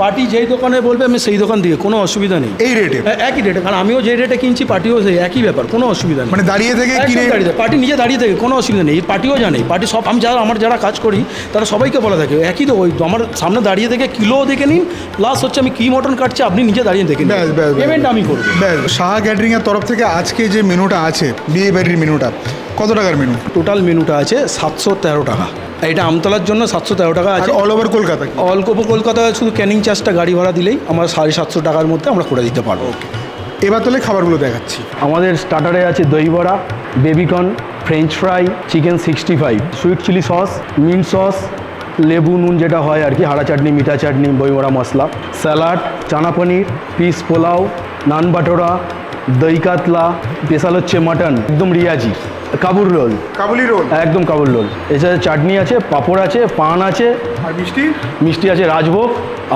Party যেই দোকানে বলবে আমি সেই দোকান দিয়ে কোনো অসুবিধা নেই। এই রেটে একই রেটে কারণ আমিও যে রেটে কিনছি পার্টিও সেই একই ব্যাপার কোনো অসুবিধা নেই। মানে দাঁড়িয়ে থেকে কিনে দাঁড়িয়ে পার্টি নিজে দাঁড়িয়ে থাকে কোনো অসুবিধা নেই পার্টিও জানে পার্টি সব আমি যারা আমার যারা কাজ করি তারা সবাইকে বলা থাকে একই তো ওই আমার সামনে দাঁড়িয়ে থেকে কিলো দেখে নিন প্লাস হচ্ছে আমি কি মটন কাটছি আপনি নিজে দাঁড়িয়ে দেখে নিন। পেমেন্ট আমি করব। সাহা ক্যাটারিংয়ের তরফ থেকে আজকে যে মেনুটা আছে বিয়ে বাড়ির মেনুটা কত টাকার মেনু টোটাল মেনুটা আছে সাতশো তেরো টাকা। এটা আমতলার জন্য সাতশো তেরো টাকা আছে। All over Kolkata? অল কলকাতায় শুধু ক্যানিং চার্জটা গাড়ি ভাড়া দিলেই আমরা সাড়ে সাতশো টাকার মধ্যে আমরা করে দিতে পারব। এবার তাহলে খাবারগুলো দেখাচ্ছি। আমাদের স্টার্টারে আছে দই বড়া baby corn French fry chicken sixty five sweet chilli sauce mint sauce লেবু নুন যেটা হয় আর কি হাড়া চাটনি মিঠা চাটনি বই বড়া মশলা স্যালাড চানা পনির পিস পোলাও নান বাটোরা দই কাতলা স্পেশাল হচ্ছে মাটন একদম রিয়াজি। কাবুর রোল। কাবুলি রোল। একদম কাবুর রোল। এছাড়া চাটনি আছে পাঁপড় আছে পান আছে। আর মিষ্টি? মিষ্টি আছে রাজভোগ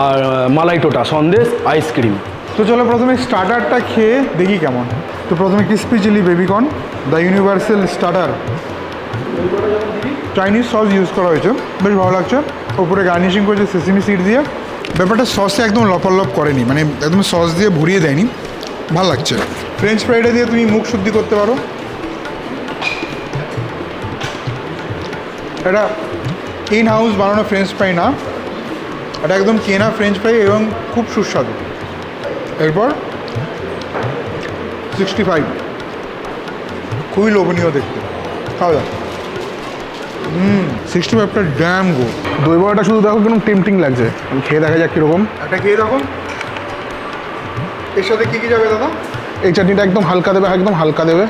আর মালাই টোটা সন্দেশ আইসক্রিম তো চলো প্রথমে স্টার্টারটা খেয়ে দেখি কেমন। তো প্রথমে crispy chilli baby corn the universal starter Chinese sauce use করা হয়েছে বেশ ভালো লাগছে। ওপরে গার্নিশিং করেছে সেসিমি সিড দিয়ে। ব্যাপারটা সসে একদম লপালপ করেনি মানে একদম সস দিয়ে ভরিয়ে দেয়নি। ভালো লাগছে। ফ্রেঞ্চ ফ্রাইডে দিয়ে তুমি মুখ শুদ্ধি করতে পারো। এটা ইন হাউস বানানো ফ্রেঞ্চ ফ্রাই না এটা একদম কেনা ফ্রেঞ্চ ফ্রাই এবং খুব সুস্বাদু এরপর সিক্সটি ফাইভ খুবই লোভনীয় দেখতে খাওয়া যাক হুম সিক্সটি ফাইভটা ড্যাম গো দই বড়াটা শুধু দেখো কীরকম টেম্পটিং লাগছে খেয়ে দেখা যাক কীরকম একটা খেয়ে দেখো এর সাথে কী কী যাবে দাদা এই চাটনিটা একদম হালকা দেবে একদম হালকা দেবে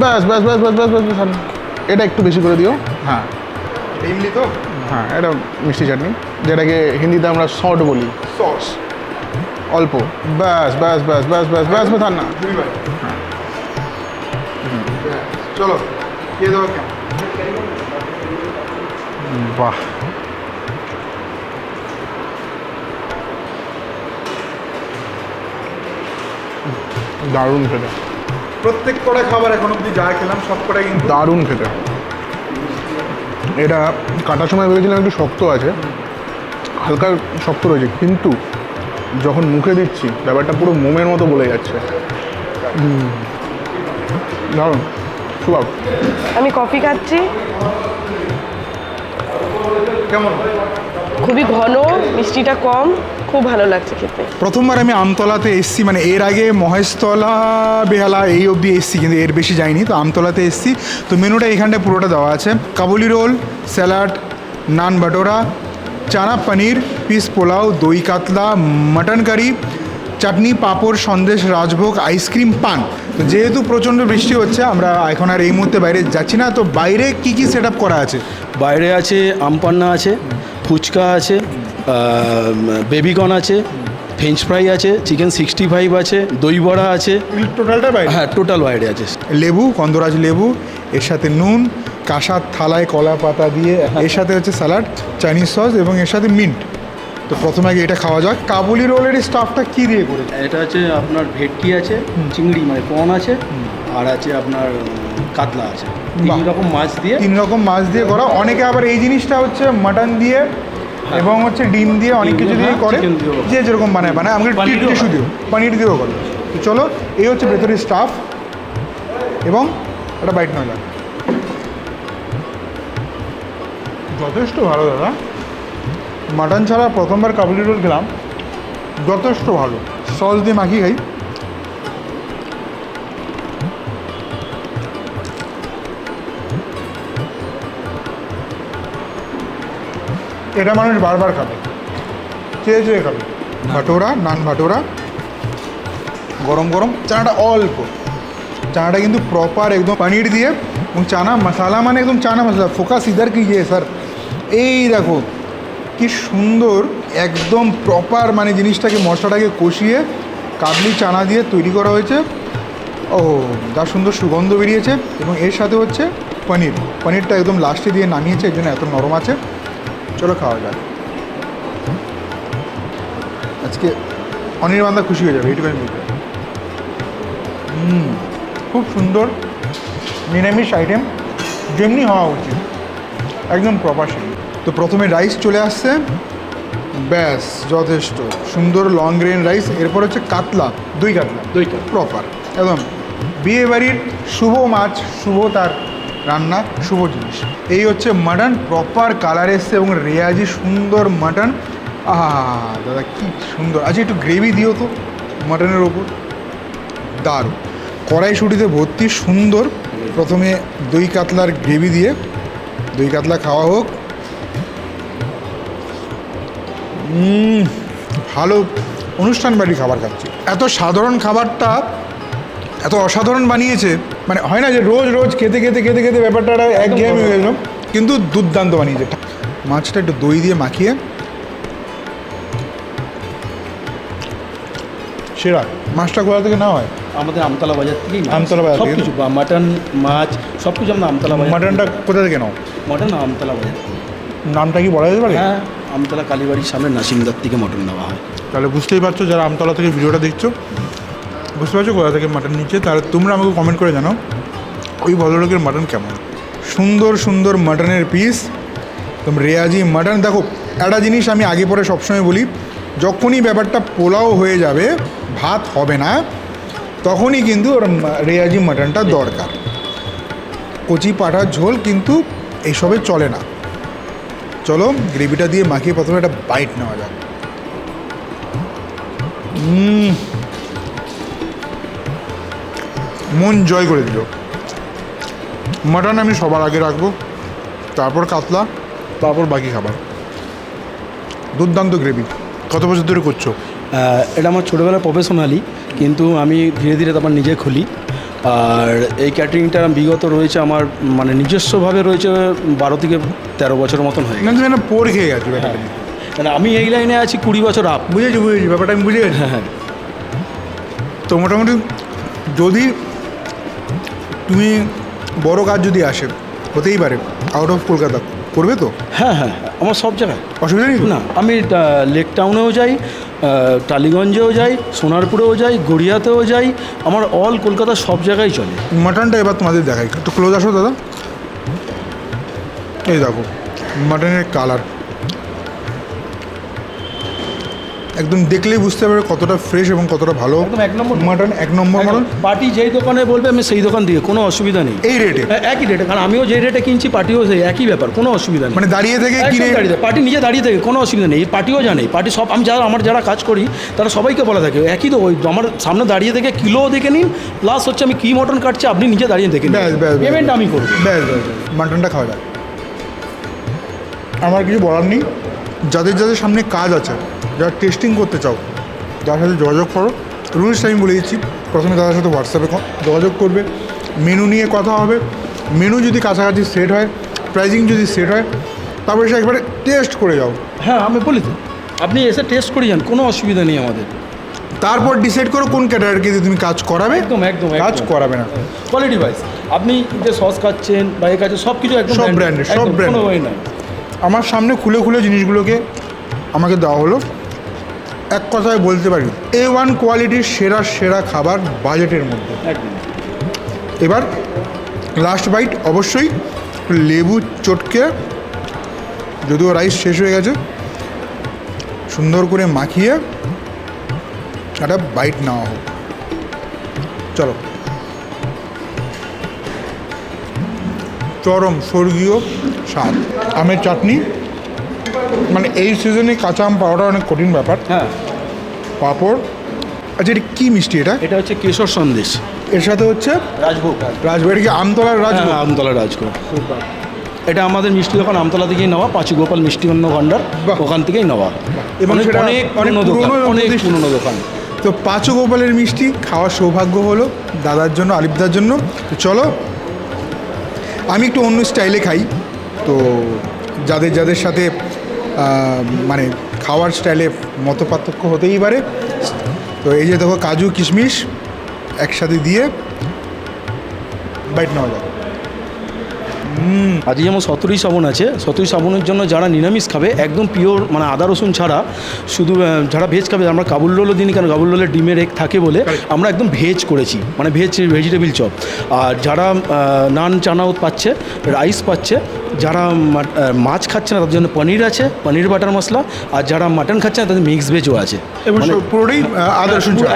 ব্যাস ব্যাস ব্যাস ব্যাস ব্যাস ব্যাস ব্যাস এটা একটু বেশি করে দিও হ্যাঁ। এমনি তো? হ্যাঁ এটা মিষ্টি চাটনি যেটাকে হিন্দিতে আমরা শর্ট বলি। সস অল্প। ব্যাস ব্যাস ব্যাস ব্যাস ব্যাস ব্যাস ব্যাস না চলো খেয়ে দেবো কেমন বাহ। দারুণ খেতে। প্রত্যেক কটা খাবার এখন অব্দি যা খেলাম সব কটাই কিন্তু দারুণ খেতে। এটা কাটার সময় ভেবেছিলাম একটু শক্ত আছে হালকা শক্ত রয়েছে কিন্তু যখন মুখে দিচ্ছি ব্যাপারটা পুরো মোমের মতো বলে যাচ্ছে। দারুণ। আমি কফি খাচ্ছি। কেমন? খুবই ঘন, মিষ্টিটা কম, খুব ভালো লাগছে খেতে। প্রথমবার আমি আমতলাতে এসছি মানে এর আগে মহেশতলা, বেহালা, এই অবধি এসছি, কিন্তু এর বেশি যাইনি, তো আমতলাতে এসছি। তো মেনুটা এখানটায় পুরোটা দেওয়া আছে। Kabuli roll, salad, naan bhatura, chana paneer, peas pulao, দই কাতলা, mutton curry, chutney, papad, sandesh, rajbhog, ice cream, paan. তো যেহেতু প্রচণ্ড বৃষ্টি হচ্ছে আমরা এখন আর এই মুহূর্তে বাইরে যাচ্ছি না। তো বাইরে কি কি সেট করা আছে? বাইরে আছে আমপান্না আছে ফুচকা আছে বেবিকর্ন আছে ফ্রেঞ্চ ফ্রাই আছে চিকেন সিক্সটি ফাইভ আছে দই বড়া আছে। টোটালটা বাইরে? হ্যাঁ টোটাল বাইরে আছে। লেবু গন্ধরাজ লেবু এর সাথে নুন কাঁসার থালায় কলা পাতা দিয়ে এর সাথে হচ্ছে স্যালাড চাইনিজ সস এবং এর সাথে মিন্ট তো প্রথমে আগে এটা খাওয়া যাক। কাবুলি রোলের স্টাফটা কি দিয়ে করে এটা আছে আপনার ভেটকি আছে চিংড়ি মানে পন আছে আর আছে আপনার কাতলা আছে। তিন রকম মাছ দিয়ে তিন রকম মাছ দিয়ে করা। অনেকে আবার এই জিনিসটা হচ্ছে মাটন দিয়ে এবং হচ্ছে ডিম দিয়ে অনেক কিছু দিয়ে, হ্যাঁ, করে। যে যেরকম বানায় বানায়। আমাকে টিস্যু। দিও পনির দিয়েও করে। তো চলো এই হচ্ছে ভেতরের স্টাফ এবং একটা বাইট নয় যথেষ্ট ভালো দাদা। মাটন ছাড়া প্রথমবার কাবুলি রোল খেলাম। যথেষ্ট ভালো। সস দিয়ে মাখিয়ে খাই। এটা মানুষ বারবার খাবে। চেয়ে চেয়ে খাবে। ভাটোরা নান ভাটোরা। গরম গরম চানাটা অল্প। চানাটা কিন্তু প্রপার একদম পনির দিয়ে এবং চানা মশালা মানে একদম চানা মশলা। ফোকাস ইধার কি স্যার? এই দেখো কি সুন্দর, একদম প্রপার মানে জিনিসটাকে, মশলাটাকে কষিয়ে কাবলি চানা দিয়ে তৈরি করা হয়েছে। ও, যা সুন্দর সুগন্ধ বেরিয়েছে এবং এর সাথে হচ্ছে পনির। পনিরটা একদম লাস্টে দিয়ে নামিয়েছে, এর জন্য এত নরম আছে। চলো খাওয়া যাক। আজকে অনির্বান্ধা খুশি হয়ে যাবে এইটুকু আমি হুম, খুব সুন্দর নিরামিষ আইটেম যেমনি হওয়া উচিত। একদম প্রপার তো প্রথমে রাইস চলে আসছে। ব্যাস যথেষ্ট। সুন্দর লং গ্রেন রাইস এরপর হচ্ছে কাতলা দুই কাতলা। দুই কাতলা। প্রপার একদম। বিয়ে বাড়ির শুভ মাছ শুভ তার রান্না শুভ জিনিস। এই হচ্ছে মাটন প্রপার কালার এসছে এবং রেয়াজি সুন্দর মাটন আহা দাদা কি সুন্দর। আচ্ছা একটু গ্রেভি দিও তো মাটনের ওপর। দারুণ। কড়াইশুটিতে ভর্তি সুন্দর। প্রথমে দই কাতলার গ্রেভি দিয়ে দই কাতলা খাওয়া হোক ভালো অনুষ্ঠান বাড়ির খাবার খাচ্ছি। এত সাধারণ খাবারটা এত অসাধারণ বানিয়েছে মানে হয় না যে রোজ রোজ খেতে খেতে খেতে খেতে ব্যাপারটা এক ঘেয়েমি হয়ে গেল কিন্তু দুর্দান্ত বানিয়েছে। মাছটা একটু দই দিয়ে মাখিয়ে সেরা। মাছটা কোথা থেকে না হয়? আমাদের আমতলা বাজার থেকেই। আমতলা বাজার সব থেকে? কিছু বা মাটন মাছ সব কিছু আমরা আমতলা বাজার মাটনটা কোথা থেকে নাও? মাটন আমতলা বাজার নামটা কি বলা যেতে পারে? হ্যাঁ। আমতলা কালীবাড়ির সামনে নাসিমদার থেকে মটন নেওয়া হয়। তাহলে বুঝতেই পারছ যারা আমতলা থেকে ভিডিওটা দেখছ, বুঝতে পারছ কোথা থেকে মাটন নিচ্ছে? তাহলে তোমরা আমাকে কমেন্ট করে জানাও, ওই ভদ্রলোকের মাটন কেমন? সুন্দর সুন্দর মাটনের পিস তুমি রেয়াজি মাটন দেখো, একটা জিনিস আমি আগে পরে সবসময় বলি, যখনই ব্যাপারটা পোলাও হয়ে যাবে, ভাত হবে না, তখনই কিন্তু ওর রেয়াজি মাটনটা দরকার। কচি পাঠার ঝোল কিন্তু এইসবে চলে না। চলো, গ্রেভিটা দিয়ে মাখিয়ে প্রথমে একটা বাইট নেওয়া যাক। মন জয় করে দিল। মাটন আমি সবার আগে রাখব, তারপর কাতলা, তারপর বাকি খাবার। দুর্দান্ত গ্রেভি। কত বছর ধরে করছ? এটা আমার ছোটোবেলার প্রফেশনালি কিন্তু আমি ধীরে ধীরে তারপর নিজে খুলি। আর এই ক্যাটারিংটা বিগত রয়েছে আমার মানে নিজস্বভাবে রয়েছে বারো থেকে তেরো বছর মতন হয়ে না গেছে। একটা পোর খেয়ে গেছো মানে আমি এই লাইনে আছি কুড়ি বছর আপ। বুঝেছি বুঝেছি ব্যাপারটা আমি বুঝে গেছি। হ্যাঁ হ্যাঁ। তো মোটামুটি যদি তুমি বড় কাজ যদি আসে হতেই পারে আউট অফ কলকাতা। করবে তো? হ্যাঁ হ্যাঁ হ্যাঁ, আমার সব জায়গায়। অসুবিধা নেই না আমি লেক টাউনেও যাই টালিগঞ্জেও যাই, সোনারপুরেও যাই, গড়িয়াতেও যাই, আমার অল কলকাতা সব জায়গায় চলে। মাটনটা এবার তোমাদের দেখাই। একটু ক্লোজ আসো দাদা। এই দেখো, মাটনের কালার একদম দেখলেই বুঝতে পারবে কতটা ফ্রেশ এবং কতটা ভালো এক নম্বর। মাটন এক নম্বর মাটন পার্টি যেই দোকানে বলবে আমি সেই দোকান থেকে কোনো অসুবিধা নেই। এই রেটে হ্যাঁ, একই রেটে কারণ আমিও যে রেটে কিনছি পার্টিও সেই একই ব্যাপার কোনো অসুবিধা নেই। মানে দাঁড়িয়ে থেকে কিনে দাঁড়িয়ে পার্টি নিজে দাঁড়িয়ে থাকে কোনো অসুবিধা নেই পার্টিও জানে পার্টি সব আমি যারা আমার যারা কাজ করি তারা সবাইকে বলা থাকে একই তো ওই আমার সামনে দাঁড়িয়ে থেকে কিলোও দেখে নিন প্লাস হচ্ছে আমি কী মটন কাটছি আপনি নিজে দাঁড়িয়ে দেখে নিন। পেমেন্ট আমি করব। ব্যাস ব্যাস ব্যাস। মাটনটা খাওয়া যায় আমার কিছু বলার নেই। যাদের যাদের সামনে কাজ আছে যারা টেস্টিং করতে চাও যার সাথে যোগাযোগ করো রুলস আমি বলে দিচ্ছি প্রথমে তাদের সাথে হোয়াটসঅ্যাপে যোগাযোগ করবে মেনু নিয়ে কথা হবে মেনু যদি কাছাকাছি সেট হয় প্রাইজিং যদি সেট হয় তারপরে সে একবারে টেস্ট করে যাও। হ্যাঁ আমি বলি তো আপনি এসে টেস্ট করে যান কোনো অসুবিধা নেই আমাদের। তারপর ডিসাইড করো কোন ক্যাটাগরিকে তুমি কাজ করাবে একদম একদম কাজ করাবে না। কোয়ালিটি ওয়াইজ আপনি যে সস খাচ্ছেন বা এ খাচ্ছেন সব কিছু একদম সব ব্র্যান্ডের সব নাই। আমার সামনে খুলে খুলে জিনিসগুলোকে আমাকে দেওয়া হলো। এক কথায় বলতে পারি এ ওয়ান কোয়ালিটির সেরা সেরা খাবার বাজেটের মধ্যে। এবার লাস্ট বাইট অবশ্যই লেবু চটকে যদিও রাইস শেষ হয়ে গেছে সুন্দর করে মাখিয়ে একটা বাইট নেওয়া হোক। চলো। চরম স্বর্গীয় স্বাদ। আমের চাটনি। মানে এই সিজনে কাঁচা আম পাওয়াটা অনেক কঠিন ব্যাপার। হ্যাঁ। পাঁপড়। আচ্ছা এটা কী মিষ্টি এটা? এটা হচ্ছে কেশর সন্দেশ। এর সাথে হচ্ছে রাজভোগ। রাজবাড়ি কি আমতলার রাজভোগ? হ্যাঁ আমতলা রাজভোগ। এটা আমাদের মিষ্টি দোকান আমতলা থেকেই নেওয়া পাঁচু গোপাল মিষ্টি অন্য ভাণ্ডার। ওখান থেকেই নেওয়া। এবং অনেক পুরনো দোকান অনেক পুরনো দোকান। তো পাঁচু গোপালের মিষ্টি খাওয়ার সৌভাগ্য হলো দাদার জন্য আলিপদার জন্য। তো চলো আমি একটু অন্য স্টাইলে খাই। তো যাদের যাদের সাথে মানে খাওয়ার স্টাইলে মতো পার্থক্য হতেই পারে। তো এই যে দেখো কাজু কিশমিশ একসাথে দিয়ে বাইট নেওয়া যাক আজকে যেমন সতেরোই শ্রাবণ আছে সতেরোই শ্রাবণের জন্য যারা নিরামিষ খাবে একদম পিওর মানে আদা রসুন ছাড়া শুধু যারা ভেজ খাবে আমরা কাবুল রোলও দিনই কেন কাবুল রোলের ডিমের এক থাকে বলে আমরা একদম ভেজ করেছি মানে ভেজ ভেজিটেবিল চপ আর যারা নান চানাও পাচ্ছে রাইস পাচ্ছে যারা মাছ খাচ্ছে না তাদের জন্য পনির আছে পনির বাটার মশলা আর যারা মাটন খাচ্ছে না তাদের মিক্স ভেজও আছে। মানে- পুরোটাই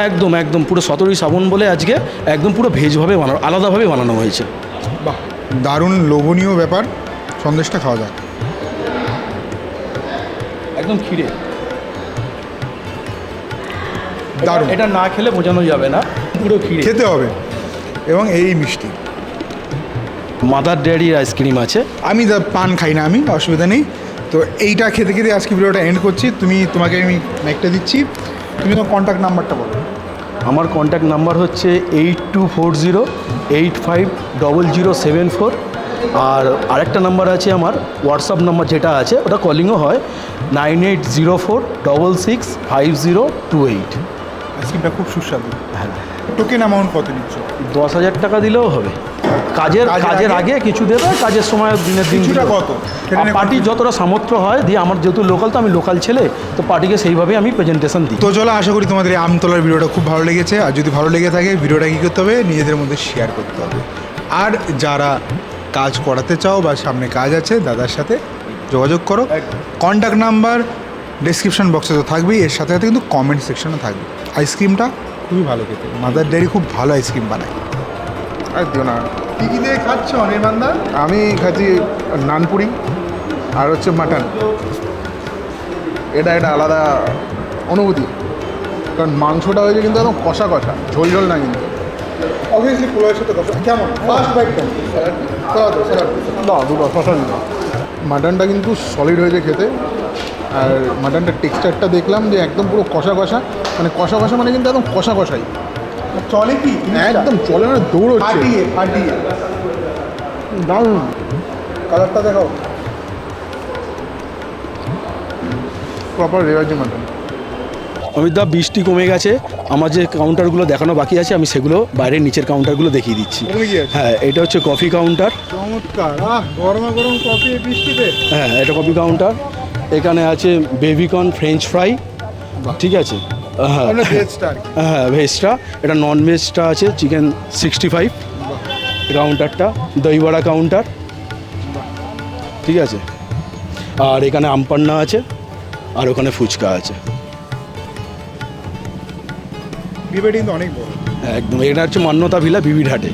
একদম একদম পুরো সতেরোই শ্রাবণ বলে আজকে একদম পুরো ভেজভাবে বানানো আলাদাভাবে বানানো হয়েছে। দারুণ লোভনীয় ব্যাপার। সন্দেশটা খাওয়া যায় একদম খিরে দারুণ। এটা না খেলে বোঝানো যাবে না পুরো খিরে খেতে হবে। এবং এই মিষ্টি। মাদার ডেয়ারির আইসক্রিম আছে। আমি পান খাই না আমি অসুবিধা নেই। তো এইটা খেতে খেতে আজকে ভিডিওটা এন্ড করছি। তুমি তোমাকে আমি একটা দিচ্ছি। তুমি তোমার কন্ট্যাক্ট নাম্বারটা বলো। আমার কন্ট্যাক্ট নাম্বার হচ্ছে eight two four zero eight five double zero seven four আর আরেকটা নাম্বার আছে আমার হোয়াটসঅ্যাপ নাম্বার যেটা আছে ওটা কলিংও হয় nine eight zero four double six five zero two eight আইসক্রিমটা খুব সুস্বাদু। হ্যাঁ। টোকেন অ্যামাউন্ট কত নিচ্ছ? দশ হাজার টাকা দিলেও হবে। কাজের কাজের আগে? কিছু দেবে কাজের সময় দিনের দিন কিছুটা কত? পার্টির যতটা সামর্থ্য হয় দিয়ে আমার যেহেতু লোকাল তো আমি লোকাল ছেলে তো পার্টিকে সেইভাবে আমি প্রেজেন্টেশন দিই। তো চলো আশা করি তোমাদের এই আমতলার ভিডিওটা খুব ভালো লেগেছে। আর যদি ভালো লেগে থাকে ভিডিওটা কী করতে হবে? নিজেদের মধ্যে শেয়ার করতে হবে। আর যারা কাজ করাতে চাও বা সামনে কাজ আছে দাদার সাথে যোগাযোগ করো। কন্ট্যাক্ট নাম্বার ডেসক্রিপশন বক্সে তো থাকবেই। এর সাথে সাথে কিন্তু কমেন্ট সেকশনে থাকবে। আইসক্রিমটা খুবই ভালো খেতে। মাদার ডেয়ারি খুব ভালো আইসক্রিম বানায়। আর দিও না। কী কী দিয়ে খাচ্ছ অনির্বাণদা আমি খাচ্ছি নানপুরি আর হচ্ছে মাটন। এটা একটা আলাদা অনুভূতি। কারণ মাংসটা হয়েছে কিন্তু একদম কষা কষা ঝোল ঝোল না কিন্তু। অবভিয়াসলি পোলাওয়ের সাথে কষা। কেমন? ফার্স্ট স্যালাড স্যালাড না দুটো শশা মাটনটা কিন্তু সলিড হয়েছে খেতে। আর মাটনটার টেক্সচারটা দেখলাম যে একদম পুরো কষা কষা। মানে কষা কষা মানে কিন্তু একদম কষা কষাই। চলে কি? একদম চলে মানে দৌড়চ্ছে। ফাটিয়ে ফাটিয়ে দারুণ। কালারটা দেখাও। প্রপার রেওয়াজি মাটন অমিতদা বৃষ্টি কমে গেছে। আমার যে কাউন্টারগুলো দেখানো বাকি আছে আমি সেগুলো বাইরের নিচের কাউন্টারগুলো দেখিয়ে দিচ্ছি। হ্যাঁ এটা হচ্ছে কফি কাউন্টার চমৎকার। আহ গরম কফি বৃষ্টিতে। হ্যাঁ এটা কফি কাউন্টার এখানে আছে বেবিকর্ন ফ্রেঞ্চ ফ্রাই ঠিক আছে? হ্যাঁ ভেজটা আর কি। হ্যাঁ ভেজটা এটা নন ভেজটা আছে চিকেন সিক্সটি ফাইভ কাউন্টারটা দইবড়া কাউন্টার ঠিক আছে? আর এখানে আমপান্না আছে আর ওখানে ফুচকা আছে। বিবেটি কিন্তু অনেক বড়। হ্যাঁ, একদম। এটা হচ্ছে মান্যতা ভিলা বিবির হাটে।